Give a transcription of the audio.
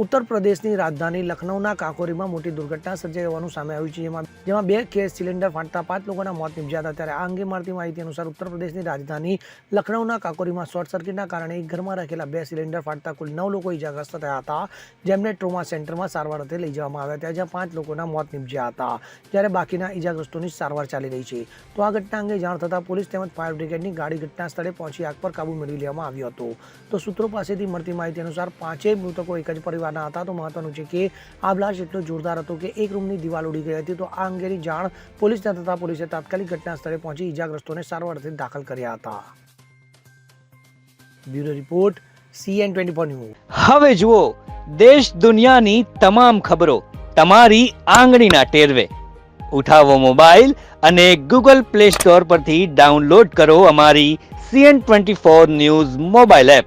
ઉત્તર પ્રદેશની રાજધાની લખનૌના કાકોરીમાં મોટી દુર્ઘટના સર્જાઈ હોવાનું સામે આવ્યું છે. જેમાં જેમાં બે ગેસ સિલિન્ડર ફાટતા પાંચ લોકોના મોત નિપજ્યા હતા. ત્યારે આ અંગે મળતી માહિતી અનુસાર ઉત્તર પ્રદેશની રાજધાની લખનૌના કાકોરીમાં શોર્ટ સર્કિટના કારણે ઘરમાં રાખેલા બે સિલિન્ડર ફાટતા કુલ નવ લોકો ઇજાગ્રસ્ત થયા હતા, જેમને ટ્રોમા સેન્ટરમાં સારવાર અર્થે લઈ જવામાં આવ્યા હતા. જ્યાં પાંચ લોકોના મોત નિપજ્યા હતા. જ્યારે બાકીના ઇજાગ્રસ્તોની સારવાર ચાલી રહી છે. તો આ ઘટના અંગે જાણ થતાં પોલીસ તેમજ ફાયર બ્રિગેડની ગાડી ઘટના સ્થળે પહોંચી આગ પર કાબુ મેળવી લેવામાં આવ્યો હતો. તો સૂત્રો પાસેથી મળતી માહિતી અનુસાર પાંચેય મૃતકો એક જ પરિવારના હતા. તો મહત્વનું છે કે આ બ્લાસ્ટ એટલો જોરદાર હતો કે એક રૂમની દિવાલ ઉડી ગઈ હતી. તો આ અંગેની જાણ પોલીસને થતાં પોલીસે તાત્કાલિક ઘટના સ્થળે પહોંચી ઇજાગ્રસ્તોને સારવાર દાખલ કર્યા હતા. Bureau report CN twenty four news. હવે જુઓ, દેશ દુનિયાની તમામ ખબરો તમારી આંગળીના ટેરવે. ઉઠાવો મોબાઈલ અને ગૂગલ પ્લે સ્ટોર પરથી ડાઉનલોડ કરો અમારી CN twenty four news mobile app.